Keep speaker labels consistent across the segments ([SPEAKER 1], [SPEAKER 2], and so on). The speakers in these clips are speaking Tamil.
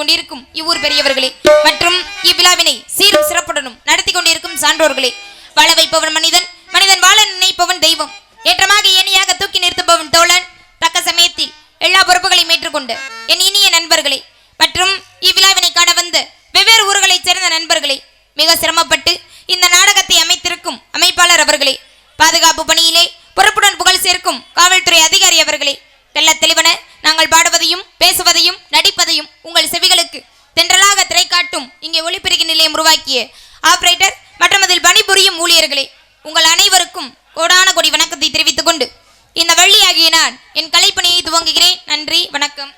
[SPEAKER 1] கொண்டிருக்கும் இவ்வூர் பெரியவர்களே. மற்றும் இவ்விழாவினை சீரும் சிறப்புடனும் நடத்தி கொண்டிருக்கும் சான்றோர்களே. வாழ வைப்பவன் மனிதன் மனிதன் வாழ நினைப்பவன் தெய்வம். ஏற்றமாக ஏனியாக தூக்கி நிறுத்துபவன் தோழன் தக்க சமயத்தில் எல்லா பொறுப்புகளையும் ஏற்றுக்கொண்டு என் இனிய நண்பர்களே. மற்றும் இவ்விழாவினை காண வந்த வெவ்வேறு ஊர்களைச் சேர்ந்த நண்பர்களே மிக சிரமப்பட்டு இந்த நாடகத்தை அமைத்திருக்கும் அமைப்பாளர் அவர்களே பாதுகாப்பு பணியிலே பொறுப்புடன் புகழ் சேர்க்கும் காவல்துறை அதிகாரி அவர்களே கெல்ல தெளிவன நாங்கள் பாடுவதையும் பேசுவதையும் நடிப்பதையும் உங்கள் செவிகளுக்கு தென்றலாக திரை காட்டும் இங்கே ஒளிபெருகி நிலையம் உருவாக்கிய ஆபரேட்டர் மற்றும் அதில் பணிபுரியும் ஊழியர்களே உங்கள் அனைவருக்கும் கோடான கொடி வணக்கத்தை தெரிவித்துக் கொண்டு இந்த வள்ளியாகிய நான் என் கலைப்பணியை துவங்குகிறேன். நன்றி வணக்கம்.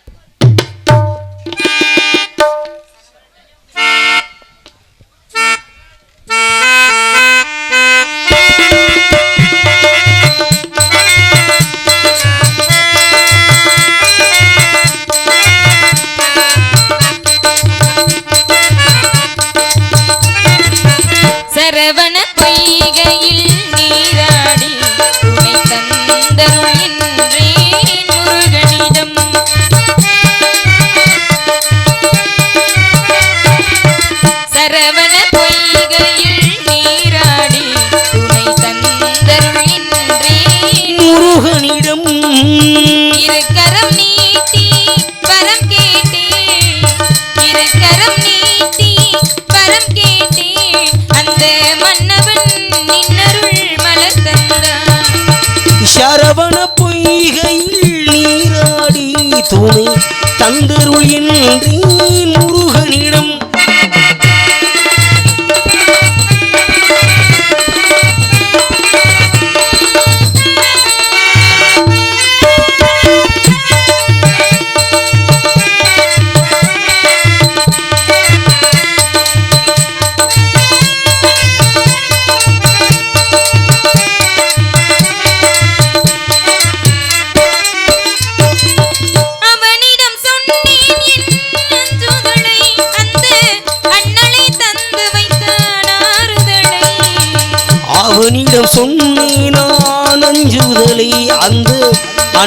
[SPEAKER 1] சரவண பொய்கையில் நீராடி துணை தந்தருள்
[SPEAKER 2] என்று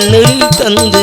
[SPEAKER 2] அண்ணலில் தந்து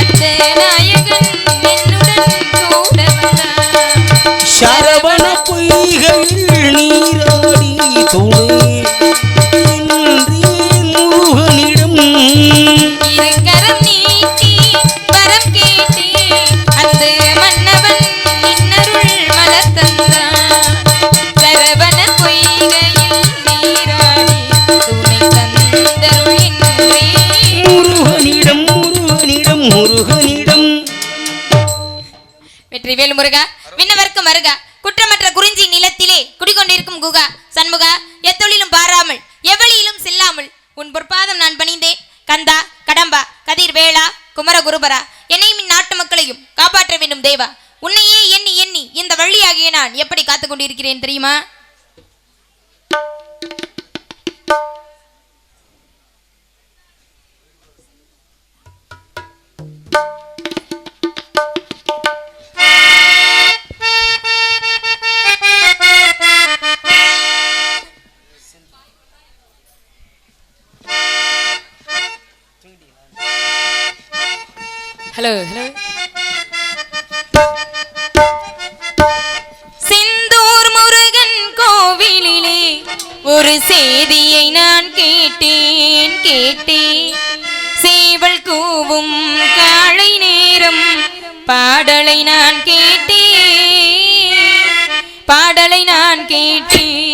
[SPEAKER 1] அந்த நாயகன் என்னுடன் கூட வந்தான்
[SPEAKER 2] சரவண பொய்கையில் நீராடி துணை
[SPEAKER 1] வெற்றிவேல் முருகா விண்ணவர்க்கு மருகா குற்றமற்ற குறிஞ்சி நிலத்திலே குடிகொண்டிருக்கும் குகா சண்முகா எத்தொழிலும் பாராமல் எவ்வளியிலும் செல்லாமல் உன் பொற்பாதம் நான் பணிந்தேன். கந்தா கடம்பா கதிர் வேளா குமர குருபரா என்னையும் இந்நாட்டு நாட்டு மக்களையும் காப்பாற்ற வேண்டும் தேவா. உன்னையே எண்ணி எண்ணி இந்த வள்ளியாகிய நான் எப்படி காத்துக் கொண்டிருக்கிறேன் தெரியுமா? பாடலை நான் கேட்டேன்.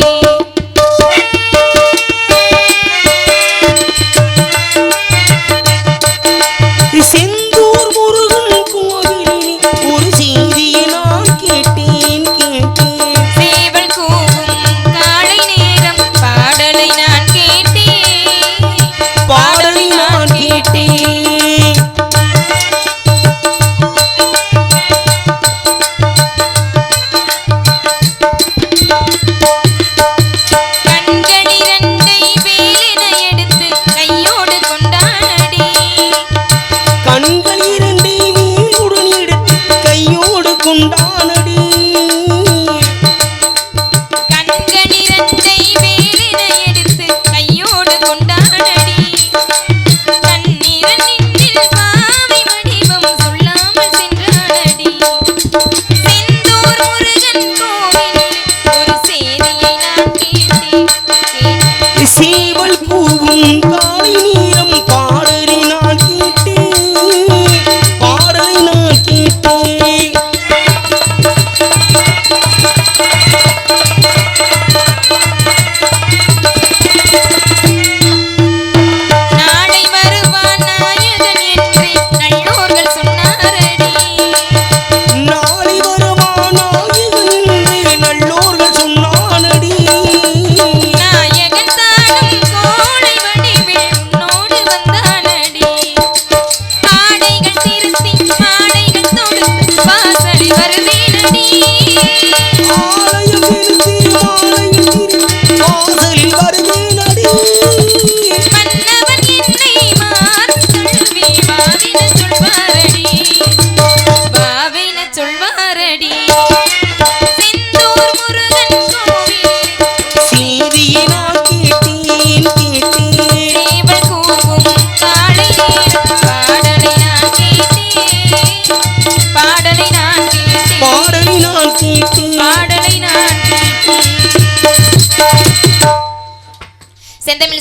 [SPEAKER 1] Música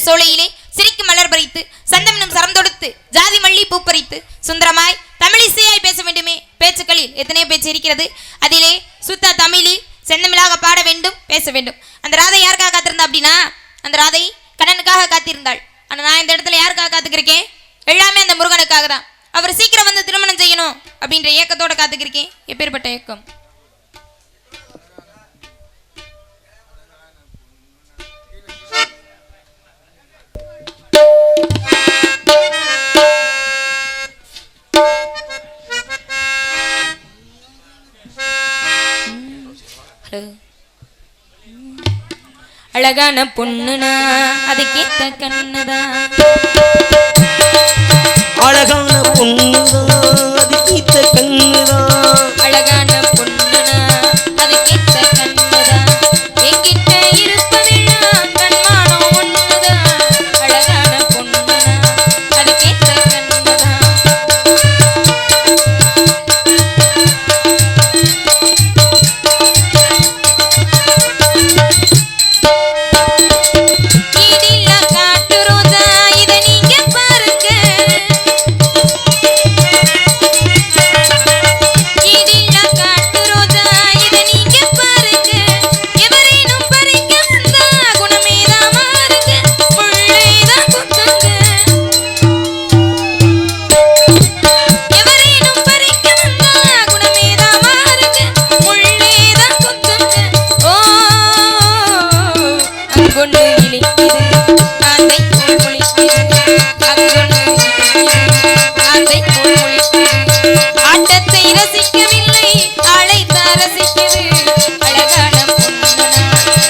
[SPEAKER 1] சோலையிலே சிரிக்கு மலர் பறித்து சந்தமனம் சரம் தொடுத்து ஜாதி மல்லி பூ பறித்து சுந்தரமாய் தமிழிசையாய் பேச வேண்டுமே. பேச்சுக்களில் எத்தனை பேச்சு இருக்கிறது. அதிலே சுத்த தமிழில் செந்தமிழாக பாட வேண்டும் பேச வேண்டும். அந்த ராதை யாருக்காக காத்திருந்தா அப்படின்னா அந்த ராதை கண்ணனுக்காக காத்திருந்தாள். ஆனால் நான் இந்த இடத்துல யாருக்காக காத்துக்கிருக்கேன்? எல்லாமே அந்த முருகனுக்காக தான். அவர் சீக்கிரம் வந்து திருமணம் செய்யணும் அப்படின்ற ஏக்கத்தோட காத்துக்கிருக்கேன். எப்பேற்பட்ட இயக்கம் அழகான பொண்ணுனா அதுக்கேத்த கண்ணுதான்
[SPEAKER 2] அழகான பொண்ணுதான்
[SPEAKER 1] அதுக்கேத்த கண்ணுதான் அழகான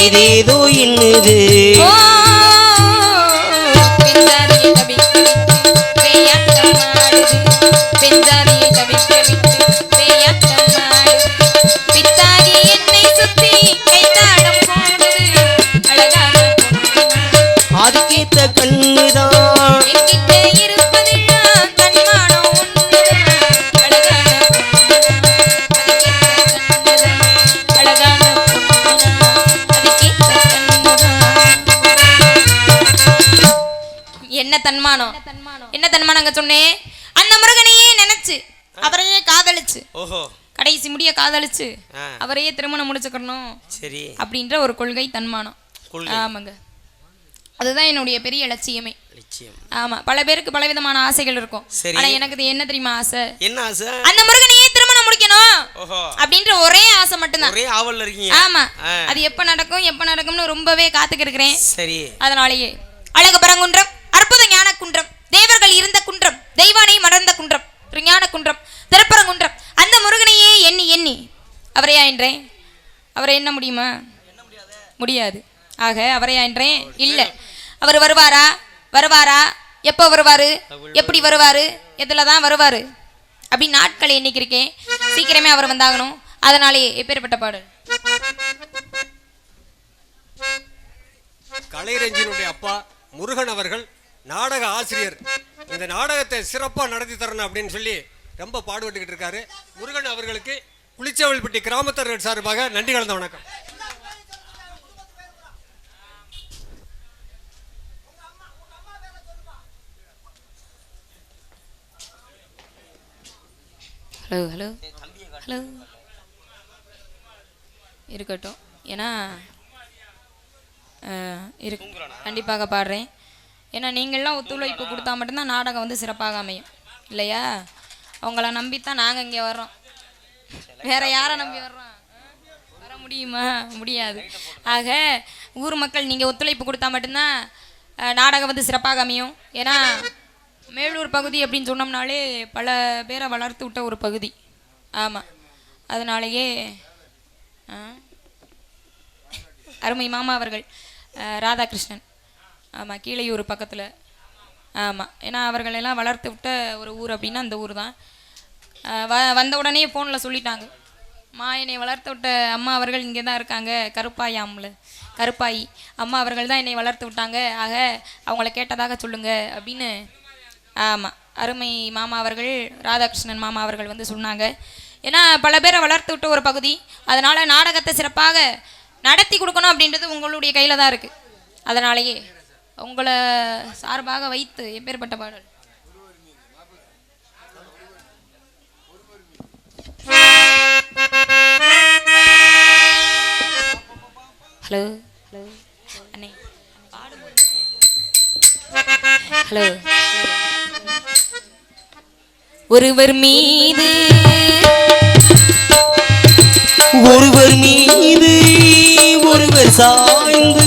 [SPEAKER 2] ஏதேதோ என்னது
[SPEAKER 1] என்ன தன்மானம்? என்ன தன்மானம்? அங்க சொன்னேன் அந்த முருகனையே நினைச்சு அவரையே காதலிச்சு.
[SPEAKER 2] ஓஹோ.
[SPEAKER 1] கடைசி முடிய காதலிச்சு. அவரையே திருமணம் முடிச்சுக்கணும்
[SPEAKER 2] சரி.
[SPEAKER 1] அப்படின்ற ஒரு கொள்கை தன்மானம். ஆமாங்க. அதுதான் என்னுடைய பெரிய லட்சியமே. ஆமா. பல பேருக்கு பல விதமான ஆசைகள் இருக்கும். ஆனா எனக்கு என்ன தெரியுமா ஆசை?
[SPEAKER 2] என்ன ஆசை?
[SPEAKER 1] அந்த முருகனையே திருமணம் முடிக்கணும் அப்படின்ற ஒரே ஆசை மட்டும்தான்.
[SPEAKER 2] ஒரே ஆவல்ல இருக்கீங்க.
[SPEAKER 1] ஆமா. அது எப்ப நடக்கும் எப்ப நடக்கும்னு ரொம்பவே காத்துக்கிட்டு இருக்கிறேன்.
[SPEAKER 2] சரி.
[SPEAKER 1] அதனாலேயே அழகு பரங்குன்றம். அற்புத ஞான குன்றம் தேவர்கள் இருந்த குன்றம் தெய்வானை மறந்த குன்றம் ஞான குன்றம் திருப்பரங்குன்றம் அந்த முருகனையே எண்ணி எண்ணி. அவரையா என்றேன் அவரை என்ன முடியுமா? முடியாது. ஆக அவரையா என்றேன் இல்லை. அவர் வருவாரா? வருவாரா? எப்போ வருவார்? எப்படி வருவார்? எதில் தான் வருவார்? அப்படி நாட்களை எண்ணிக்கிருக்கேன். சீக்கிரமே அவர் வந்தாகணும். அதனாலேயே எப்பேற்பட்ட பாடல்?
[SPEAKER 3] கலைரஞ்சினுடைய அப்பா முருகன் அவர்கள் நாடக ஆசிரியர். இந்த நாடகத்தை சிறப்பாக நடத்தி தரணும் அப்படின்னு சொல்லி ரொம்ப பாடுபட்டுக்கிட்டு இருக்காரு. முருகன் அவர்களுக்கு குளிச்சவள்பட்டி கிராமத்தர்கள் சார்பாக நன்றி கலந்த வணக்கம்.
[SPEAKER 1] ஹலோ ஹலோ ஹலோ இருக்கட்டும். ஏன்னா இரு கண்டிப்பாக பாடுறேன். ஏன்னா நீங்கள்லாம் ஒத்துழைப்பு கொடுத்தா மட்டும்தான் நாடகம் வந்து சிறப்பாக அமையும். இல்லையா? அவங்கள நம்பித்தான் நாங்கள் இங்கே வர்றோம். வேற யாரை நம்பி வர்றோம்? வர முடியுமா? முடியாது. ஆக ஊர் மக்கள் நீங்கள் ஒத்துழைப்பு கொடுத்தா மட்டும்தான் நாடகம் வந்து சிறப்பாக அமையும். ஏன்னா மேலூர் பகுதி அப்படின்னு சொன்னோம்னாலே பல பேரை வளர்த்து விட்ட ஒரு பகுதி. ஆமாம் அதனாலேயே ஆ, அருமை மாமா அவர்கள் ராதாகிருஷ்ணன். ஆமாம் கீழையூர் பக்கத்தில். ஆமாம் ஏன்னா அவர்களெல்லாம் வளர்த்து விட்ட ஒரு ஊர் அப்படின்னா அந்த ஊர் தான். வ வந்த உடனே ஃபோனில் சொல்லிட்டாங்க. மா என்னை வளர்த்து விட்ட அம்மா அவர்கள் இங்கே தான் இருக்காங்க. கருப்பாயாம்ல கருப்பாயி. அம்மா அவர்கள் தான் என்னை வளர்த்து விட்டாங்க. ஆக அவங்கள கேட்டதாக சொல்லுங்கள் அப்படின்னு. ஆமாம் அருமை மாமா அவர்கள் ராதாகிருஷ்ணன் மாமா அவர்கள் வந்து சொன்னாங்க. ஏன்னா பல பேரை வளர்த்து விட்ட ஒரு பகுதி. அதனால் நாடகத்தை சிறப்பாக நடத்தி கொடுக்கணும் அப்படின்றது உங்களுடைய கையில் தான் இருக்குது அதனாலேயே. உங்களை சார்பாக வைத்து எப்பேற்பட்ட பாடல். Hello hello. அண்ணே. ஹலோ. ஒருவர் மீது
[SPEAKER 2] ஒருவர் மீது ஒருவர் சாய்ந்து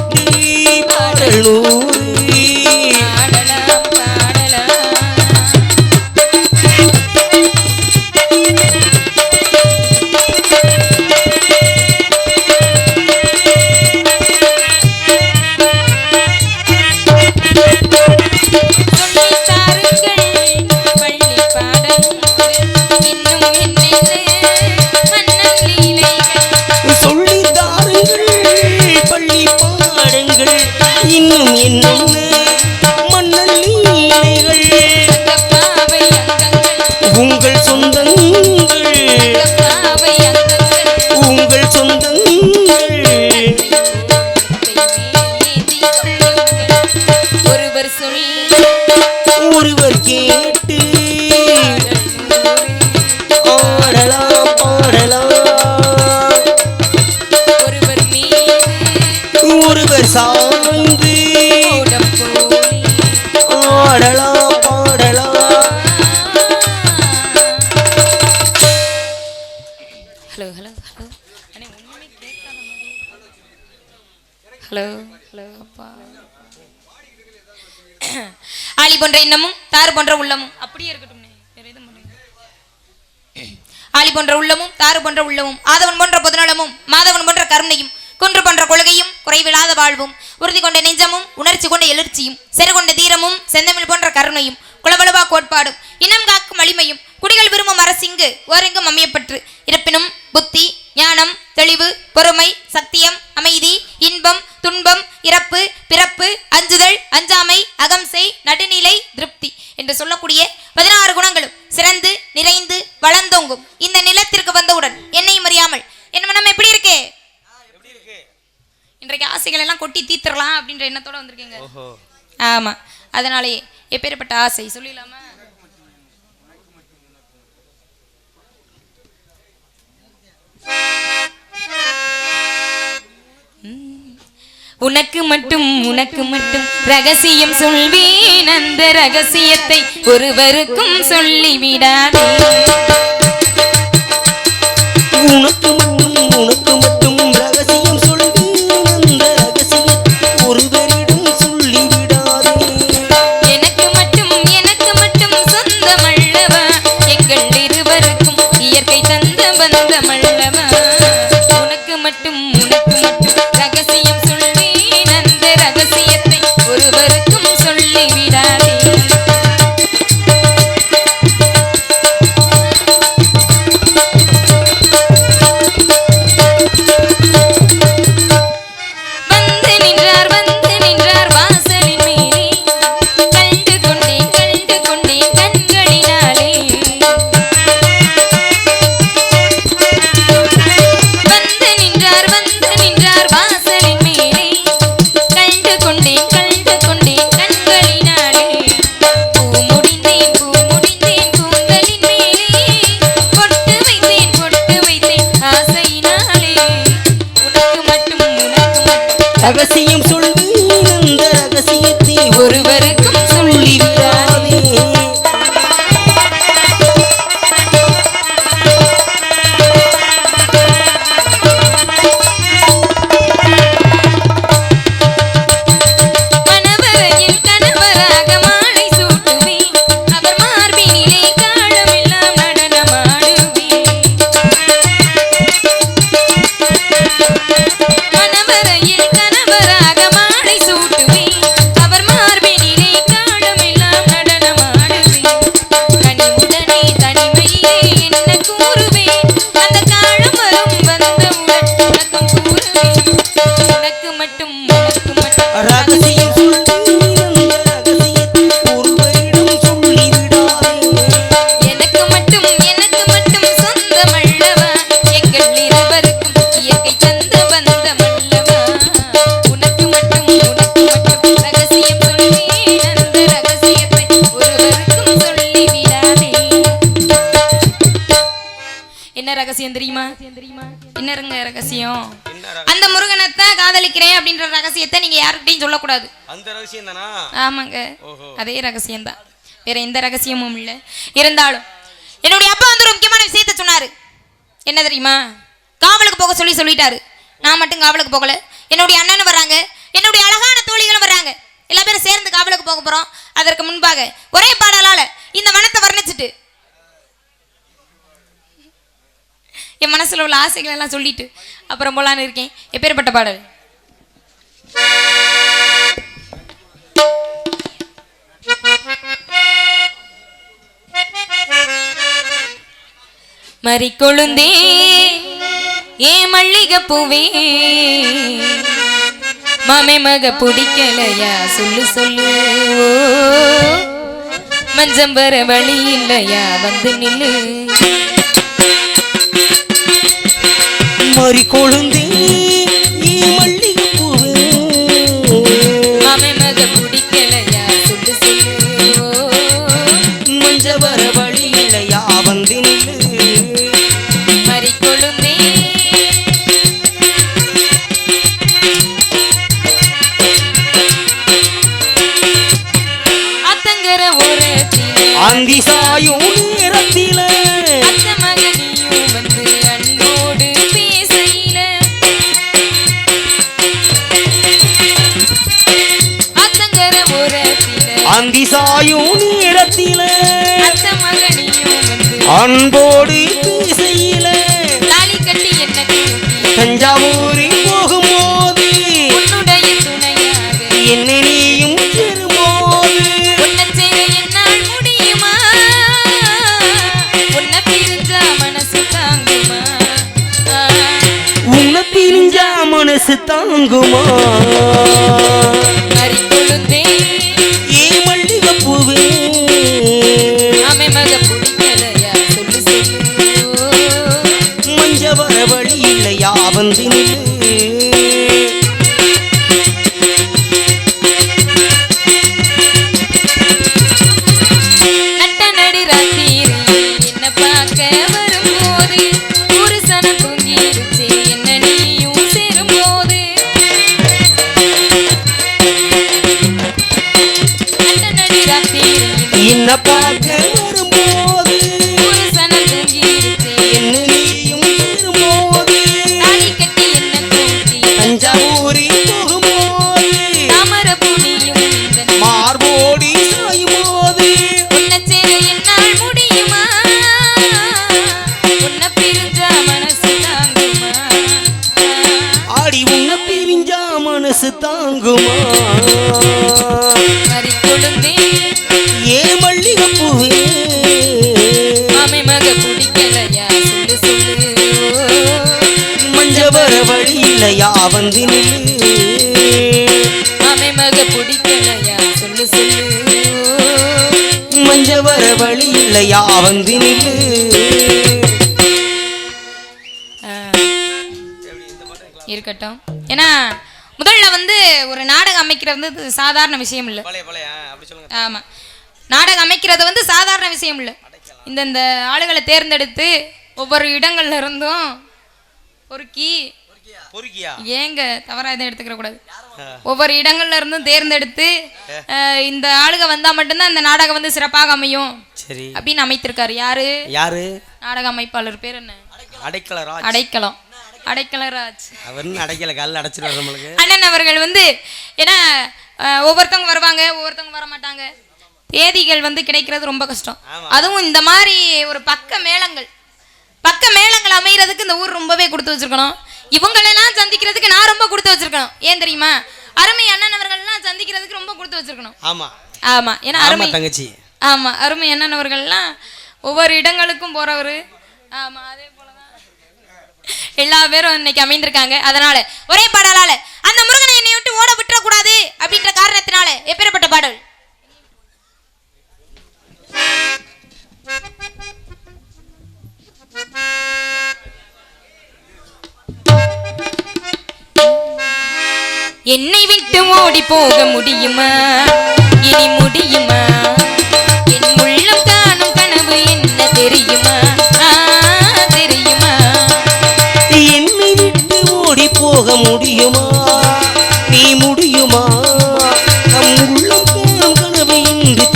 [SPEAKER 1] ஹலோ ஹலோ அப்பா. ஆளி போன்ற இன்னமும் தாறு போன்ற உள்ளமும். அப்படியே இருக்கட்டும் வேற எதுவும் ஆளி போன்ற உள்ளமும் தாறு போன்ற உள்ளமும் ஆதவன் போன்ற பொதுநலமும் மாதவன் போன்ற கருணையும் குன்று போன்ற கொள்கையும் குறைவில்லாத வாழ்வும் உறுதி கொண்ட நெஞ்சமும் உணர்ச்சி கொண்ட எழுச்சியும் செரு கொண்ட தீரமும் செந்தமிழ் போன்ற கருணையும் குளவளவா கோட்பாடும் இனம் காக்கும் வலிமையும் குடிகள் விரும்பும் அரசிங்கு ஓரெங்கும் அமையப்பற்று இருப்பினும் புத்தி ஞானம் தெளிவு பொறுமை சத்தியம் அமைதி இன்பம் துன்பம் இறப்பு பிறப்பு அஞ்சுதல் அஞ்சாமை அகம்சை நடுநிலை திருப்தி என்று சொல்லக்கூடிய பதினாறு குணங்களும் சிறந்து நிறைந்து வளர்ந்தோங்கும். இந்த நிலத்திற்கு வந்தவுடன் என்னையும் அறியாமல் என் மனம் எப்படி இருக்கு? இன்றைக்கு ஆசைகள் எல்லாம் கொட்டி தீர்த்தரலாம் அப்படின்ற எண்ணத்தோட வந்திருக்கீங்க. ஆமா. அதனாலேயே எப்பேற்பட்ட ஆசை சொல்லிடலாமா? உனக்கு மட்டும் உனக்கு மட்டும் ரகசியம் சொல்வேன். அந்த ரகசியத்தை ஒருவருக்கும் சொல்லிவிடாதே.
[SPEAKER 2] உனக்கு மட்டும் உனக்கு மட்டும் ரகசியம் சொல்வேன். அந்த ரகசியம் ஒருவரிடம் சொல்லிவிடாதே.
[SPEAKER 1] எனக்கு மட்டும் எனக்கு மட்டும் சொந்தமல்லவா? எங்கள் இருவருக்கும் இயற்கை தந்த பந்தமல்லவா அப்படின்ற ரகசியத்தை நீங்க யாருக்கிட்டையும் சொல்லக்கூடாது.
[SPEAKER 2] அந்த ரகசியம் தானா?
[SPEAKER 1] ஆமாங்க. அதே ரகசியம்தான். வேற எந்த ரகசியமும் இல்லை. இருந்தாலும் என்னுடைய அப்பா வந்து ஒரு முக்கியமான விஷயத்த சொன்னாரு. என்ன தெரியுமா? காவலுக்கு போக சொல்லி சொல்லிட்டாரு. நான் மட்டும் காவலுக்கு போகல. என்னுடைய அண்ணனும் வர்றாங்க. என்னுடைய அழகான தோழிகளும் வர்றாங்க. எல்லா பேரும் சேர்ந்து காவலுக்கு போக போறோம். அதற்கு முன்பாக ஒரே பாடலால இந்த வனத்தை வர்ணிச்சிட்டு என் மனசுல உள்ள ஆசைகள் எல்லாம் சொல்லிட்டு அப்புறம் போலான்னு இருக்கேன். எப்பேற்பட்ட பாடல்? மறிக்கொழுந்தே ஏ மல்லிகை பூவே மாமே மக பிடிக்கலையா? சொல்லு சொல்லு. ஓ மஞ்சம் வர வழி இல்லையா? வந்து நில்லு.
[SPEAKER 2] மறி கொழுந்தே
[SPEAKER 1] அன்போடு பேசையில தாலி கட்டி என்ன கூட்டி
[SPEAKER 2] தஞ்சாவூரில் போகும்போது
[SPEAKER 1] உன்னுடைய துணையாக.
[SPEAKER 2] என்ன நீயும் பெறும்போது
[SPEAKER 1] உன்னை சேர என்னால் முடியுமா? உன்னை பிரிஞ்சா மனசு தாங்குமா.
[SPEAKER 2] உன்னை பிரிஞ்சா மனசு தாங்குமா? வழி இல்லையா வந்து
[SPEAKER 1] நின்று மனசு தாங்குமா?
[SPEAKER 2] ஆடி உன்னை பிரிஞ்சா மனசு தாங்குமா? ஏ மல்லிகை பூவே
[SPEAKER 1] மாமை மக பிடிக்கலையா? சொல்லு சொல்லு.
[SPEAKER 2] மஞ்ச வர வழி இல்லையா வந்து நில்லு இல்லையா வந்து நில்லு.
[SPEAKER 1] இருக்கட்டும். ஏன்னா முதல்ல வந்து ஒரு நாடகம் அமைக்கிறது வந்து சாதாரண விஷயம் இல்லை.
[SPEAKER 2] பழைய பழைய அப்படி சொல்லுங்க.
[SPEAKER 1] ஆமா. நாடகம் அமைக்கிறது வந்து சாதாரண விஷயம் இல்லை. இந்த இந்த ஆளுகளை தேர்ந்தெடுத்து ஒவ்வொரு இடங்கள்ல இருந்தும் பொறுக்கி ஏங்க தவறா எதுவும் எடுத்துக்கிற கூடாது. ஒவ்வொரு இடங்கள்ல இருந்தும் தேர்ந்தெடுத்து இந்த ஆளுக வந்தா மட்டும்தான் இந்த நாடகம் வந்து சிறப்பாக அமையும்.
[SPEAKER 2] சரி.
[SPEAKER 1] அப்படின்னு அமைத்திருக்காரு. யாரு?
[SPEAKER 2] யாரு?
[SPEAKER 1] நாடக அமைப்பாளர் பேர் என்ன?
[SPEAKER 2] அடைக்கல ராஜ்
[SPEAKER 1] அடைக்கலம்? அடைக்கலராஜ்.
[SPEAKER 2] அவர் அடைக்கல? கல் அடைச்சிருவாரு நம்மளுக்கு.
[SPEAKER 1] அண்ணன் அவர்கள் வந்து ஏன்னா ஒவ்வொருத்தவங்க வருவாங்க ஒவ்வொருத்தவங்க வர மாட்டாங்க தேதிகள் வந்து கிடைக்கிறது ரொம்ப கஷ்டம். அதுவும் இந்த மாதிரி ஒரு பக்க மேளங்கள் பக்க மேளங்கள் அமைகிறதுக்கு இந்த ஊர் ரொம்பவே கொடுத்து வச்சிருக்கணும். இவங்களெல்லாம் சந்திக்கிறதுக்கு நான் ரொம்ப கொடுத்து வச்சிருக்கணும். ஏன் தெரியுமா? அருமை அண்ணன் அவர்கள்லாம் சந்திக்கிறதுக்கு ரொம்ப கொடுத்து வச்சிருக்கணும்.
[SPEAKER 2] ஆமா.
[SPEAKER 1] ஆமா. ஏன்னா அருமை
[SPEAKER 2] தங்கச்சி.
[SPEAKER 1] ஆமா. அருமை அண்ணன் அவர்கள்லாம் ஒவ்வொரு இடங்களுக்கும் போறவர். ஆமா அதே போலதான். எல்லா பேரும் இன்னைக்கு அமைந்திருக்காங்க. அதனால ஒரே பாடலால அந்த முருகனை என்னை விட்டு ஓட விட்டுற கூடாது அப்படின்ற காரணத்தினால எப்பேற்பட்ட பாடல்? என்னை விட்டு ஓடி போக முடியுமா? இனி முடியுமா? என் உள்ளம் காணும் கனவு என்ன தெரியுமா? தெரியுமா? என்னை விட்டு
[SPEAKER 2] ஓடி போக முடியுமா?
[SPEAKER 1] நீ முடியுமா? நம் உள்ளம் காணும்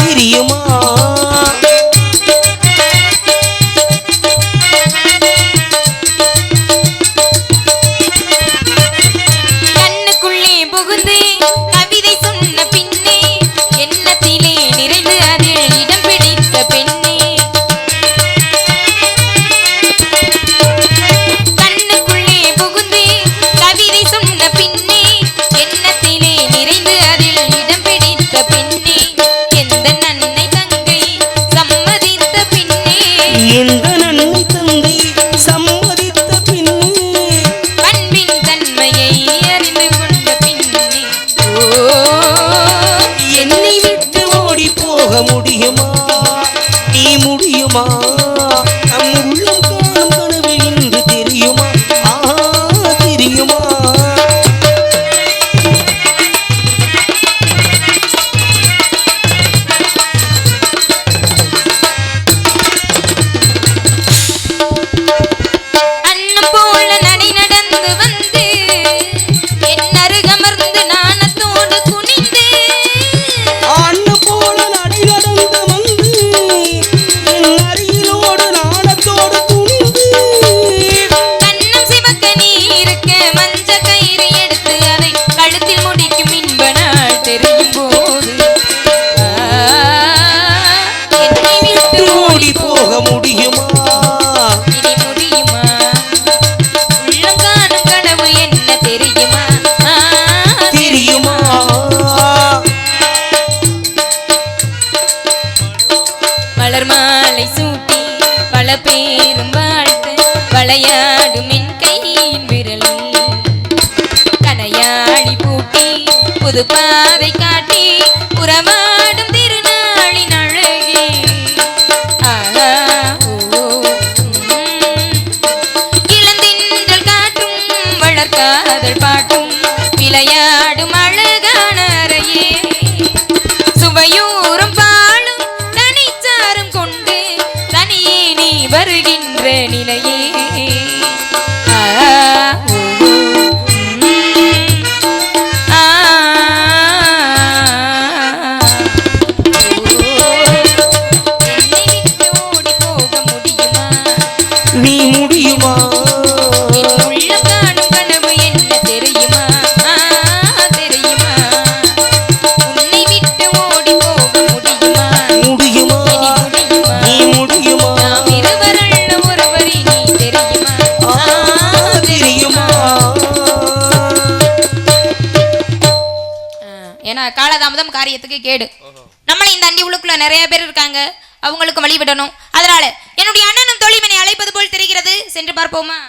[SPEAKER 1] தெரியுமா? சமூகத்துக்கு கேடு. இந்த அண்டி உள்ளுக்குள்ள நிறைய பேர் இருக்காங்க. அவங்களுக்கும் வழிவிடணும். அதனால என்னுடைய அண்ணனும் தோழிமனை அழைப்பது போல் தெரிகிறது. சென்று பார்ப்போமா?